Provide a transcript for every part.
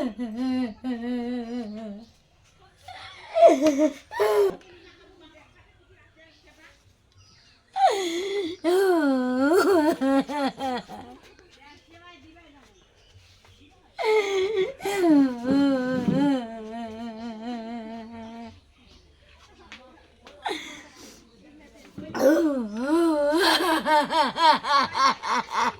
ha ha ha ha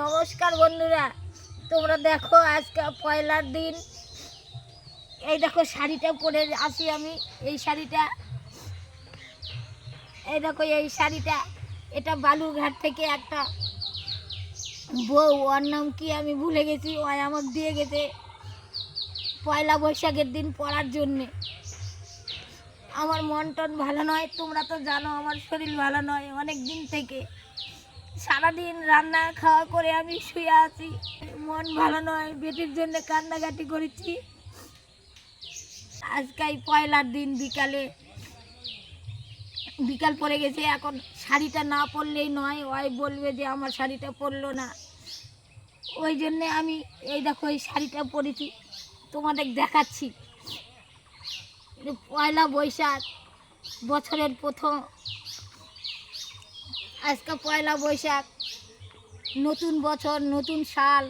নমস্কার বন্ধুরা, তোমরা দেখো আজকে পয়লার দিন। এই দেখো শাড়িটা পরে আসি আমি, এই শাড়িটা। এই দেখো এই শাড়িটা, এটা বালুরঘাট থেকে একটা বউ, ওর নাম কি আমি ভুলে গেছি? ও আমাকে দিয়ে গেছে পয়লা বৈশাখের দিন পড়ার জন্যে। আমার মন টন ভালো নয়, তোমরা তো জানো আমার শরীর ভালো নয়। অনেক দিন থেকে সারাদিন রান্না খাওয়া করে আমি শুয়ে আছি। মন ভালো নয়, বেটির জন্য কান্নাকাটি করেছি। আজকে এই পয়লার দিন বিকালে বিকাল পড়ে গেছে, এখন শাড়িটা না পরলেই নয় ওই বলবে যে আমার শাড়িটা পরলো না। ওই জন্যে আমি এই দেখো, এই শাড়িটা পরেছি, তোমাদের দেখাচ্ছি। পয়লা বৈশাখ, বছরের প্রথম। আজকে পয়লা বৈশাখ, নতুন বছর, নতুন সাল।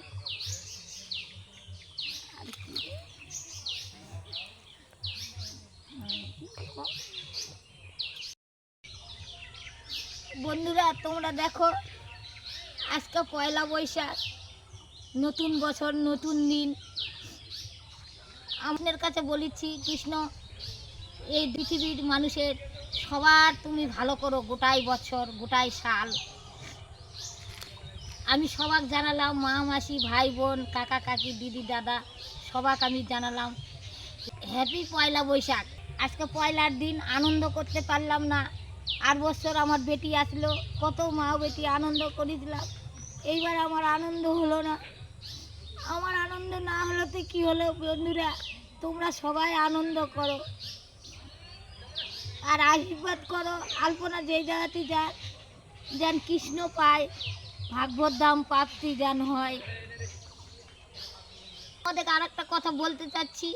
বন্ধুরা, তোমরা দেখো, আজকে পয়লা বৈশাখ, নতুন বছর, নতুন দিন। আপনার কাছে বলেছি, কৃষ্ণ, এই পৃথিবীর মানুষের সবার তুমি ভালো করো গোটাই বছর, গোটাই সাল। আমি সবাক জানালাম, মা, মাসি, ভাই, বোন, কাকা, কাকি, দিদি, দাদা, সবাক আমি জানালাম। হ্যাপি পয়লা বৈশাখ। আজকে পয়লার দিন, আনন্দ করতে পারলাম না। আর বছর আমার বেটি আসলো, কত মা বেটি আনন্দ করেছিলাম এইবার আমার আনন্দ হলো না। আমার আনন্দ না হলো তো কী হলো বন্ধুরা? তোমরা সবাই আনন্দ করো। আর আশীর্বাদ করো, আলপনা যে জায়গাতে যাক যেন কৃষ্ণ পায়, ভাগবত দাম প্রাপ্তি যেন হয়। আমাদের আর একটা কথা বলতে চাচ্ছি।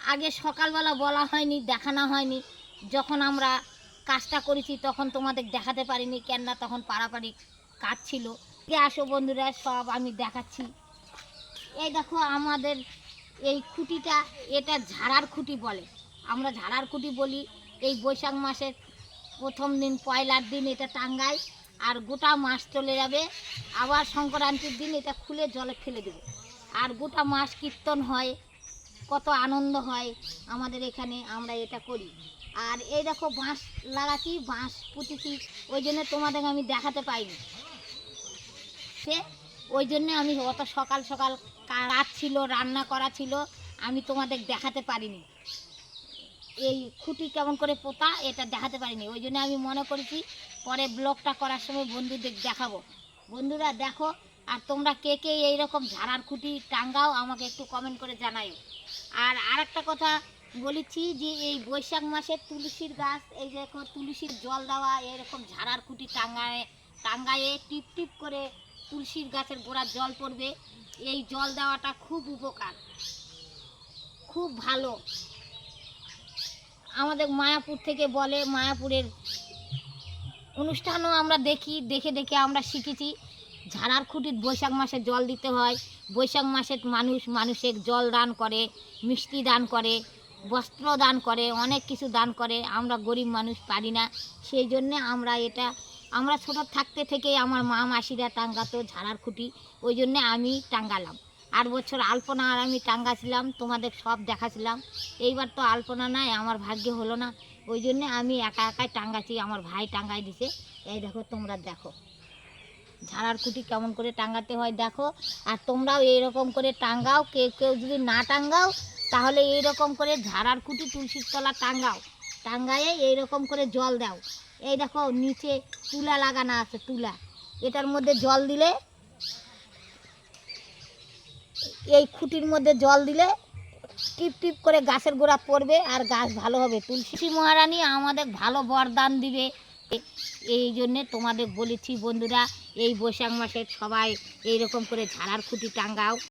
আগে সকালবেলা বলা হয়নি, দেখানো হয়নি। যখন আমরা কাজটা করেছি, তখন তোমাদের দেখাতে পারিনি, কেননা তখন পাড়াপাড়ি কাজ ছিল। আসো বন্ধুরা, সব আমি দেখাচ্ছি। এই দেখো আমাদের এই খুঁটিটা, এটা ঝাড়ার খুঁটি বলে। আমরা ঝাড়ার খুঁটি বলি, এই বৈশাখ মাসের প্রথম দিন, পয়লার দিন এটা টাঙ্গাই, আর গোটা মাস চলে যাবে। আবার সংক্রান্তির দিন এটা খুলে জলে ফেলে দেবে। আর গোটা মাস কীর্তন হয়, কত আনন্দ হয় আমাদের এখানে, আমরা এটা করি। আর এই দেখো বাঁশ লাগাচ্ছি বাঁশ পুঁতেছি। ওই জন্য তোমাদের আমি দেখাতে পাইনি। সে, ওই জন্য আমি অত সকাল সকাল রাত ছিল, রান্না করা ছিল, আমি তোমাদের দেখাতে পারিনি। এই খুঁটি কেমন করে পোতা, এটা দেখাতে পারিনি। ওই জন্য আমি মনে করেছি পরে ব্লগটা করার সময় বন্ধুদের দেখাবো। বন্ধুরা দেখো, আর তোমরা কে কে এইরকম ঝাড়ার খুঁটি টাঙ্গাও আমাকে একটু কমেন্ট করে জানাই আর আরেকটা কথা বলেছি যে এই বৈশাখ মাসে তুলসীর গাছ, এই যে তুলসীর জল দেওয়া, এরকম ঝাড়ার খুঁটি টাঙ্গায় টাঙ্গায়ে টিপ টিপ করে তুলসীর গাছের গোড়ার জল পড়বে। এই জল দেওয়াটা খুব উপকার, খুব ভালো। আমাদের মায়াপুর থেকে বলে, মায়াপুরের অনুষ্ঠানও আমরা দেখি, দেখে দেখে আমরা শিখেছি। ঝাড়ার খুঁটির বৈশাখ মাসে জল দিতে হয়। বৈশাখ মাসে মানুষ, মানুষের জল দান করে, মিষ্টি দান করে। বস্ত্র দান করে, অনেক কিছু দান করে, আমরা গরিব মানুষ পারি না। সেই জন্যে আমরা এটা, আমরা ছোট থাকতে থেকেই আমার মা মাসিরা টাঙ্গাতো ঝাড়ার খুঁটি, ওই জন্যে আমি টাঙ্গালাম। আর বছর আলপনা আর আমি টাঙ্গাছিলাম, তোমাদের সব দেখাছিলাম। এইবার তো আলপনা নাই, আমার ভাগ্যে হলো না। ওই জন্যে আমি একা একাই টাঙ্গাছি আমার ভাই টাঙ্গাই দিছে। এই দেখো, তোমরা দেখো। ঝাড়ার খুঁটি কেমন করে টাঙ্গাতে হয় দেখো। আর তোমরাও এইরকম করে টাঙ্গাও, কেউ কেউ যদি না টাঙ্গাও তাহলে এইরকম করে ঝাড়ার খুঁটি তুলসীর তলা টাঙ্গাও টাঙ্গায়ে এইরকম করে জল দাও। এই দেখো, নিচে তুলা লাগানো আছে, তুলা। এটার মধ্যে জল দিলে, এই খুঁটির মধ্যে জল দিলে টিপ টিপ করে গাছের গোড়া পড়বে আর গাছ ভালো হবে। তুলসী মহারানী আমাদের ভালো বরদান দিবে। এই জন্যে তোমাদের বলেছি বন্ধুরা, এই বৈশাখ মাসে সবাই এইরকম করে ঝাড়ার খুঁটি টাঙ্গাও